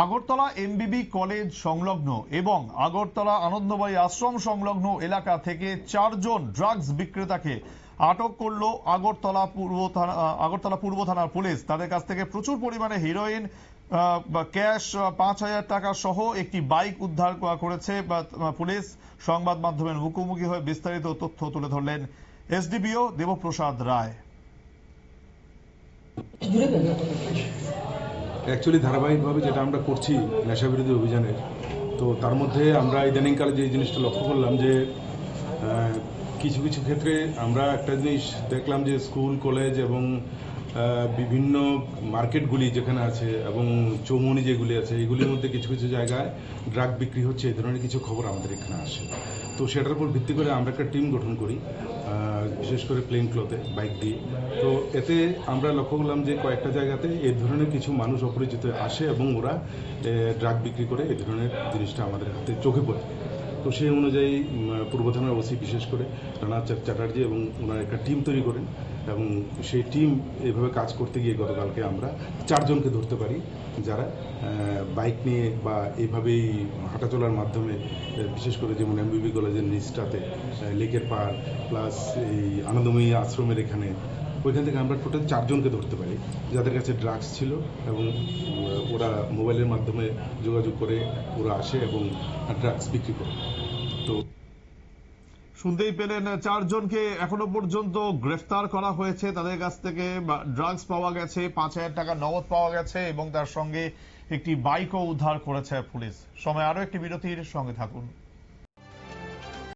Agartala এমবিবি college সংলগ্ন এবং আগরতলা আনন্দবাড়ি আশ্রম সংলগ্ন এলাকা থেকে চারজন ড্রাগস বিক্রেতাকে আটক করল আগরতলা পূর্ব থানা, আগরতলা পূর্ব থানার পুলিশ। তাদের কাছ থেকে প্রচুর পরিমাণে হিরোইন ক্যাশ পাঁচ হাজার টাকা সহ একটি বাইক উদ্ধার করেছে পুলিশ সংবাদ মাধ্যমের মুখোমুখি হয়ে বিস্তারিত তথ্য তুলে ধরলেন এসডিবিও দেবপ্রসাদ রায়। অ্যাকচুয়ালি ধারাবাহিকভাবে যেটা আমরা করছি নেশা বিরোধী অভিযানের, তো তার মধ্যে আমরা ইদানিংকালে যে জিনিসটা লক্ষ্য করলাম যে কিছু কিছু ক্ষেত্রে আমরা একটা জিনিস দেখলাম যে স্কুল, কলেজ এবং বিভিন্ন মার্কেটগুলি যেখানে আছে এবং চৌমনি যেগুলি আছে, এগুলির মধ্যে কিছু কিছু জায়গায় ড্রাগ বিক্রি হচ্ছে এই ধরনের কিছু খবর আমাদের এখানে আসে। তো সেটার উপর ভিত্তি করে আমরা একটা টিম গঠন করি। বিশেষ করে প্লেন ক্লথে বাইক দিয়ে। তো এতে আমরা লক্ষ্য করলাম যে কয়েকটা জায়গাতে এই ধরনের কিছু মানুষ অপরিচিত আসে এবং ওরা ড্রাগ বিক্রি করে এই ধরনের জিনিসটা আমাদের হাতে চোখে পড়ে। তো সেই অনুযায়ী পূর্ব থানার ওসি বিশেষ করে রানা চ্যাটার্জি এবং ওনার একটা টিম তৈরি করেন। এবং সেই টিম এভাবে কাজ করতে গিয়ে গতকালকে আমরা চারজনকে ধরতে পারি, যারা বাইক নিয়ে বা এইভাবেই হাঁটাচলার মাধ্যমে, বিশেষ করে যেমন এমবিবি কলেজের নিচটাতে লেকের পাড় প্লাস এই আনন্দময়ী আশ্রমের এখানে, ওইখান থেকে আমরা টোটাল চারজনকে ধরতে পারি, যাদের কাছে ড্রাগস ছিল এবং ওরা মোবাইলের মাধ্যমে যোগাযোগ করে, ওরা আসে এবং ড্রাগস বিক্রি করে। তো শুনতেই পেলেন, চারজনকে এখনও পর্যন্ত গ্রেফতার করা হয়েছে। তাদের কাছ থেকে ড্রাগস পাওয়া গেছে, পাঁচ হাজার টাকা নগদ পাওয়া গেছে এবং তার সঙ্গে একটি বাইকও উদ্ধার করেছে পুলিশ। সময় আরও একটি বিরতির সঙ্গে থাকুন।